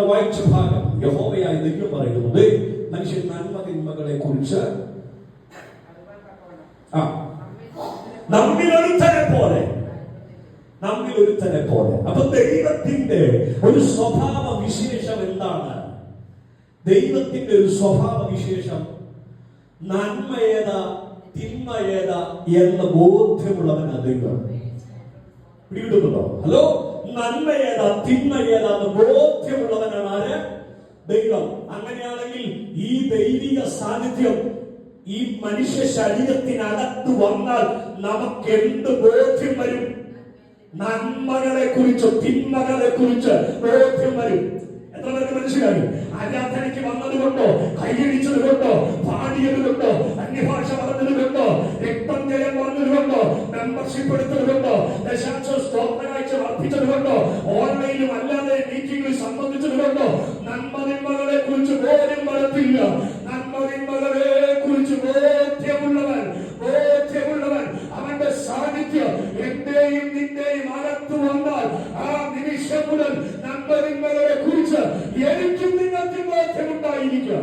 ഇവിടെ വായിച്ച ഭാഗം യഹോവയായ ദൈവം പറയുന്നത്. മനുഷ്യൻ നന്മ തിന്മകളെ കുറിച്ച് ആ. നമ്മിൽ ഒരുത്തനെ പോലെ. നമ്മിൽ ഒരുത്തനെ പോലെ. അപ്പൊ ദൈവത്തിന്റെ ഒരു സ്വഭാവ വിശേഷം എന്താണ്? ദൈവത്തിന്റെ ഒരു സ്വഭാവ വിശേഷം നന്മ ഏതാ തിന്മ ഏതാ എന്ന ബോധ്യമുള്ളവനാ ദൈവം. ഹലോ? നന്മ ഏതാ തിന്മ ഏതാ ബോധ്യമുള്ളവനാണ് ആര്? ദൈവം. അങ്ങനെയാണെങ്കിൽ ഈ ദൈവിക സാന്നിധ്യം ഈ മനുഷ്യ ശരീരത്തിനകത്ത് വന്നാൽ നമുക്ക് എന്ത് ബോധ്യം വരും? നന്മകളെ കുറിച്ച് തിന്മകളെ കുറിച്ച് ബോധ്യം വരും. എത്ര പേർക്ക് മനസ്സിലായി? ആരാധനയ്ക്ക് വന്നത് കൊണ്ടോ കൈയടിച്ചത് കൊണ്ടോ പാടിയത് കൊണ്ടോ അന്യഭാഷ പറഞ്ഞത് കൊണ്ടോ രക്തം ജയം പറഞ്ഞത് കൊണ്ടോ മെമ്പർഷിപ്പ് എടുത്തത് കൊണ്ടോ ദശാംശ സ്തോത്ര കാഴ്ച കൊണ്ടോ ഓൺലൈനിലും അല്ലാതെ മീറ്റിംഗിൽ സംബന്ധിച്ചത് കൊണ്ടോ നന്മ തിന്മകളെ കുറിച്ച് ബോധ്യം വരത്തില്ല നന്മതിന്മകളെ കുറിച്ച് ബോധ്യമുള്ളവൻ ബോധ്യമുള്ളവൻ അവന്റെ സാന്നിധ്യം എന്റെയും നിന്റെയും അകത്തു വന്നാൽ ആ നിമിഷം മുതൽ നന്മതിന്മകളെ കുറിച്ച് എനിക്കും നിങ്ങൾക്കും ബോധ്യമുണ്ടായിരിക്കുക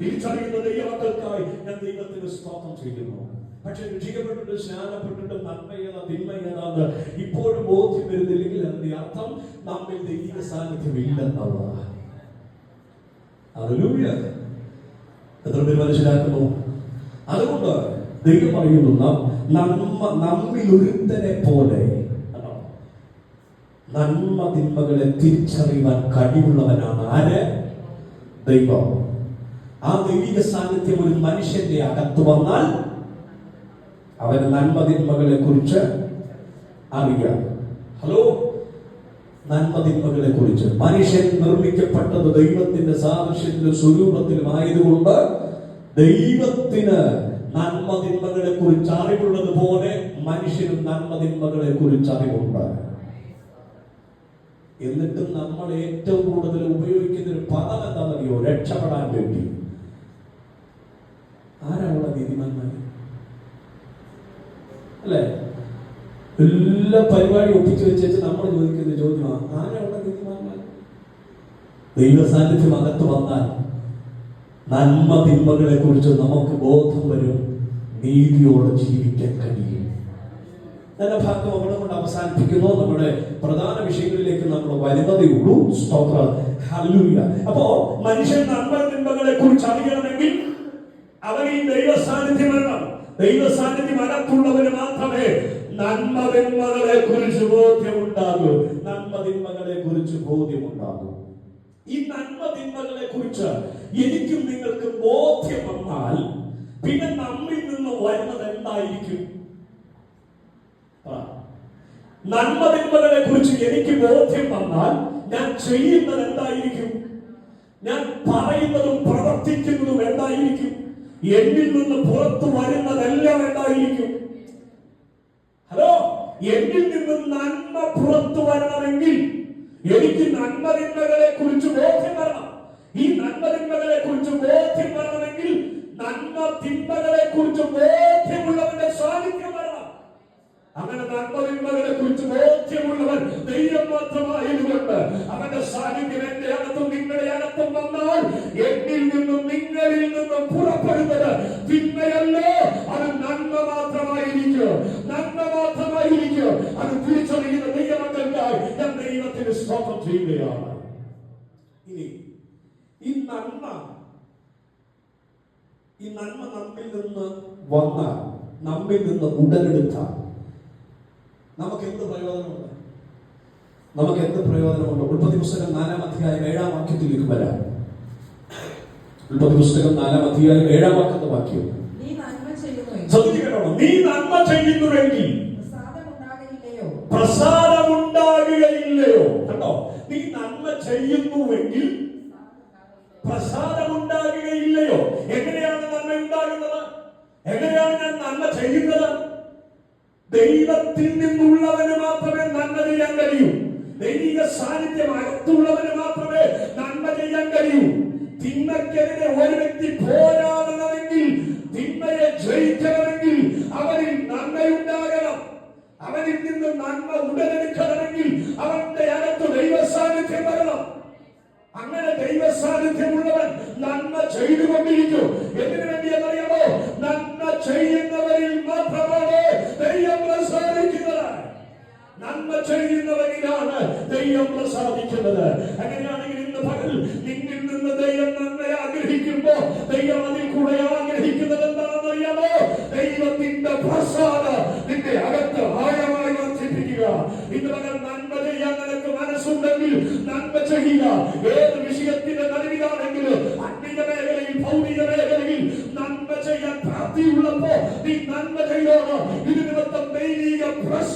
തിരിച്ചറിയുന്ന ദൈവത്തിനായി ഞാൻ ദൈവത്തിന് സ്തോത്രം ചെയ്യുന്നു. പക്ഷെ രക്ഷിക്കപ്പെട്ടിട്ട് സ്നാനപ്പെട്ടിട്ട് നന്മയേതാ തിന്മയേതാന്ന് ഇപ്പോഴും ബോധ്യം വരുന്നില്ലെങ്കിൽ അതിന്റെ അർത്ഥം നമ്മിൽ ദൈവിക സാന്നിധ്യം ഇല്ലെന്നുള്ളതാണ് Hallelujah. എത്ര പേര് മനസ്സിലാക്കുന്നു അതുകൊണ്ട് ദൈവം പറയുന്നു നമ്മ നമ്മിൽ ഒരുത്തനെ പോലെ? നന്മ തിന്മകളെ തിരിച്ചറിയുവാൻ കഴിവുള്ളവനാണ് ആര് ദൈവം ആ ദൈവിക സാന്നിധ്യം ഒരു മനുഷ്യന്റെ അകത്ത് വന്നാൽ അവന് നന്മതിന്മകളെ കുറിച്ച് അറിയാം. ഹലോ? നന്മതിന്മകളെ കുറിച്ച് മനുഷ്യൻ നിർമ്മിക്കപ്പെട്ടത് ദൈവത്തിന്റെ സാദൃശ്യത്തിലും സ്വരൂപത്തിലും ആയതുകൊണ്ട് ദൈവത്തിന് നന്മതിന്മകളെ കുറിച്ച് അറിവുള്ളത് പോലെ മനുഷ്യനും നന്മതിന്മകളെ കുറിച്ച് അറിവുണ്ട്. എന്നിട്ടും നമ്മൾ ഏറ്റവും കൂടുതൽ ഉപയോഗിക്കുന്ന ഒരു പദം എന്താണെന്നറിയോ? രക്ഷപ്പെടാൻ വേണ്ടി. ആരാണ് നീതിമാന്മാർ അല്ലേ? എല്ലാ പരിപാടി ഒപ്പിച്ചു വെച്ചേച്ച് നമ്മൾ ചോദിക്കുന്ന ചോദ്യമാണ് ആരാണ് നീതിമാന്മാർ ദൈവ സാന്നിധ്യം അകത്ത് വന്നാൽ നന്മ തിന്മകളെ കുറിച്ച് നമുക്ക് ബോധം വരും നീതിയോടെ ജീവിക്കാൻ കഴിയും. നല്ല ഭാഗം അവിടെ കൊണ്ട് അവസാനിപ്പിക്കുന്നു. നമ്മുടെ പ്രധാന വിഷയങ്ങളിലേക്ക് നമ്മൾ വരുന്നതേ ഉള്ളൂ. സ്തോത്ര. അപ്പോ മനുഷ്യൻ നന്മ തിന്മകളെ കുറിച്ച് അറിയണമെങ്കിൽ അവൻ ഈ ദൈവ സാന്നിധ്യം വേണം ദൈവ സാന്നിധ്യം അകത്തുള്ളവര് മാത്രമേ നന്മ തിന്മകളെ കുറിച്ച് ബോധ്യമുണ്ടാകൂ. നന്മ തിന്മകളെ കുറിച്ച് ബോധ്യമുണ്ടാകൂ. ഈ നന്മ തിന്മകളെ കുറിച്ച് എനിക്കും നിങ്ങൾക്ക് ബോധ്യം വന്നാൽ പിന്നെ നമ്മിൽ നിന്ന് വരുന്നത് എന്തായിരിക്കും. നന്മ തിന്മകളെ കുറിച്ച് എനിക്ക് ബോധ്യം വന്നാൽ ഞാൻ ചെയ്യുന്നത് എന്തായിരിക്കും? ഞാൻ പറയുന്നതും എന്നിൽ നിന്ന് പുറത്തു വരുന്നതെല്ലാം എന്തായിരിക്കും? ഹലോ എന്നിൽ നിന്ന് നന്മ പുറത്തു വരണമെങ്കിൽ എനിക്ക് നന്മതിന്മകളെ കുറിച്ച് ബോധ്യം വരണം. ഈ നന്മതിന്മകളെ കുറിച്ച് ബോധ്യം വരണമെങ്കിൽ നന്മ തിന്മകളെ കുറിച്ച് ബോധ്യമുള്ളവന്റെ സാന്നിധ്യം വരണം. അങ്ങനെ നന്മതിന്മകളെ കുറിച്ച് ബോധ്യമുള്ളവൻ ദൈവം മാത്രമായതുകൊണ്ട് അവന്റെ സാന്നിധ്യം എന്റെ അകത്തും നിങ്ങളുടെ അകത്തും വന്നാൽ എന്നിൽ നിന്നും നിങ്ങളിൽ നിന്നും സ്തോത്രം ഇനി ഈ നന്മ ഈ നന്മ നമ്മിൽ നിന്ന് വന്ന നമ്മിൽ നിന്ന് ഉടലെടുത്ത നമുക്ക് എന്ത് പ്രയോജനമുണ്ട്? നമുക്ക് എന്ത് പ്രയോജനമുണ്ട്? ഉൽപ്പത്തി പുസ്തകം നാലാം അധ്യായം ഏഴാം വാക്യത്തിലേക്ക് വരാം. ഉൽപ്പത്തി പുസ്തകം നാലാം അധ്യായം ഏഴാം വാക്യത്തെ വാക്യം. നീ നന്മ ചെയ്യുന്നു ശ്രദ്ധിക്കണം നീ നന്മ ചെയ്യുന്നുവെങ്കിൽ ചെയ്യുന്നുവെങ്കിൽ പ്രസാദമുണ്ടാകുകയില്ലയോ? എങ്ങനെയാണ് നന്മ ഉണ്ടാകുന്നത്? എങ്ങനെയാണ് ഞാൻ നന്മ ചെയ്യുന്നത്? ദൈവത്തിൽ നിന്നുള്ളവന് മാത്രമേ നന്മ ചെയ്യാൻ കഴിയൂ. ദൈവിക സാന്നിധ്യം അകത്തുള്ളവന് മാത്രമേ അകത്ത് ദൈവ അങ്ങനെ സാന്നിധ്യമുള്ളവൻ നന്മ ചെയ്തുകൊണ്ടിരിക്കും. എന്തിനു വേണ്ടിയെന്നറിയാമോ? നന്മ ചെയ്യുന്നവരിൽ മാത്രമാണ് ദൈവം പ്രസാദിക്കുന്നത്. നന്മ ചെയ്യുന്നവരിലാണ് ദൈവം പ്രസാദിക്കുന്നത്. അങ്ങനെയാണെങ്കിൽ ഇന്ന് പകൽ നിന്നിൽ നിന്ന് ദൈവം നന്മയെ ആഗ്രഹിക്കുമ്പോ ദൈവം അതിൽ കൂടെ ആഗ്രഹിക്കുന്നത് എന്താണെന്നറിയാമോ? ദൈവത്തിന്റെ പ്രസാദ നിന്റെ അകത്ത് ആഴമായി വർദ്ധിപ്പിക്കുക ഇന്ന് പകൽ നന്മ ചെയ്യാൻ നിനക്ക് മനസ്സുണ്ടെങ്കിൽ നന്മ ചെയ്യുക ഏത് വിഷയത്തിന്റെ നടുവിലാണെങ്കിലും ആത്മീയ മേഖലയിൽ ഭൗതിക മേഖലയിൽ നന്മ ചെയ്യാൻ പ്രാപ്തിയുള്ളപ്പോ നീ നന്മ ചെയ്തോണം ഇത് നിമിത്തം ദൈവിക പ്രസാദം